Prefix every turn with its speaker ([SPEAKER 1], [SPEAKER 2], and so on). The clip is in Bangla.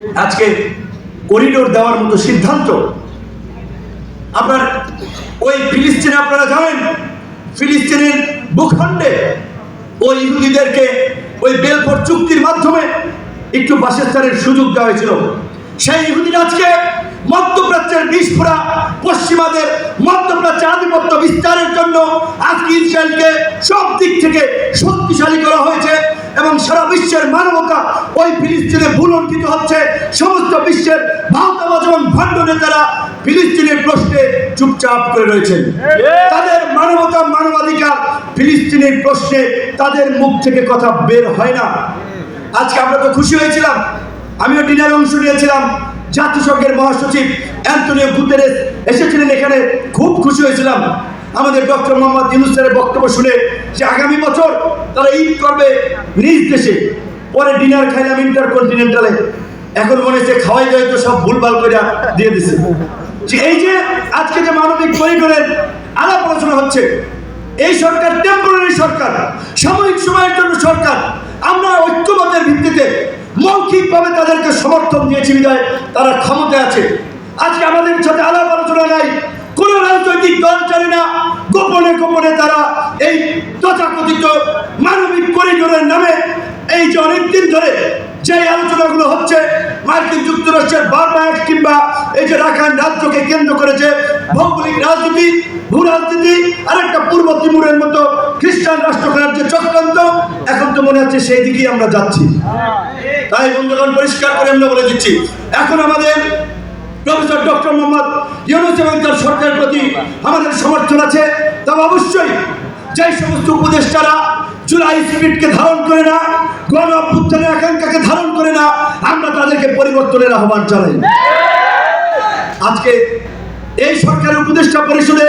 [SPEAKER 1] আজকে করিডোর দেওয়ার মতো সিদ্ধান্ত। আপনার ওই ফিলিস্তিনে আপনারা জানেন, ফিলিস্তিনের ভূখণ্ডে ওই ইহুদিদেরকে ওই বেলফোর চুক্তির মাধ্যমে একটু বাসস্থানের সুযোগ দেওয়া হয়েছিল। সেই ইহুদিরা আজকে মধ্যপ্রাচ্যের বিস্ফোরা পশ্চিমাদের মধ্যপ্রাচ্যে আধিপত্য বিস্তারের জন্য আজকে ইসরায়েলকে সব দিক থেকে শক্তিশালী করা হয়েছে। এবং সারা বিশ্বের মানবতা ওই ফিলিস্তিনে ভুলণ্ঠিত হচ্ছে। সমস্ত বিশ্বের ভারতাবাজ এবং ভণ্ড নেতারা ফিলিস্তিনের প্রশ্নে চুপচাপ করে রয়েছেন। তাদের মানবতা, মানবাধিকার ফিলিস্তিনের প্রশ্নে তাদের মুখ থেকে কথা বের হয় না। আজকে আমরা তো খুশি হয়েছিলাম। আমিও ডিনারে অংশ নিয়েছিলাম। জাতিসংঘের মহাসচিব অ্যান্টনিও গুতেরেস এসেছিলেন এখানে। খুব খুশি হয়েছিলাম। আমাদের ডক্টর মোহাম্মদ ইউনুসের বক্তব্য শুনে যে আগামী বছর তারা ঈদ করবে নিজ দেশে। পরে ডিনার খাইলাম ইন্টার কন্টিনেন্টালে এখন মনে হচ্ছে খাওয়াই যায় তো সব ভুলভাল করে দিয়ে দিছে। এই যে আজকে যে মানবিক করিডোরের আলাপ আলোচনা হচ্ছে, এই সরকার টেম্পোরারি সরকার, সাময়িক সময়ের জন্য সরকার, আমরা ঐক্যবদ্ধের ভিত্তিতে মৌখিকভাবে তাদেরকে সমর্থন দিয়েছি বিদায় তারা ক্ষমতায় আছে। আজকে আমাদের সাথে আলাপ আলোচনা নাই, কোন রাজনৈতিক দল চলে না, গোপনে গোপনে তারা এই তথাকথিত মানবিক করিডোরের নামে এই যে অনেকদিন ধরে যে আলোচনাগুলো হচ্ছে, মার্কিন যুক্তরাষ্ট্রের বারবাক কিংবা এই যে রাখাইন রাজ্যকে কেন্দ্র করে যে ভৌগোলিক রাজনীতি, ভূ রাজনীতি আর একটা পূর্ব তিমুরের মতো খ্রিস্টান রাষ্ট্র যে চক্রান্ত, এখন তো মনে হচ্ছে সেই দিকেই আমরা যাচ্ছি। তাই বন্ধুগণ, পরিষ্কার করে আমরা বলে দিচ্ছি, এখন আমাদের প্রফেসর ডক্টর মোহাম্মদ ইউনুস এবং তার সরকারের প্রতি আমাদের সমর্থন আছে। তবে অবশ্যই যে সমস্ত উপদেষ্টারা জুলাই স্পিরিটকে ধারণ করে না, গণ অভ্যুত্থানের আকাঙ্ক্ষাকে ধারণ করে না, আমরা তাদেরকে পরিবর্তনের আহ্বান জানাই। আজকে এই সরকারের উপদেষ্টা পরিষদে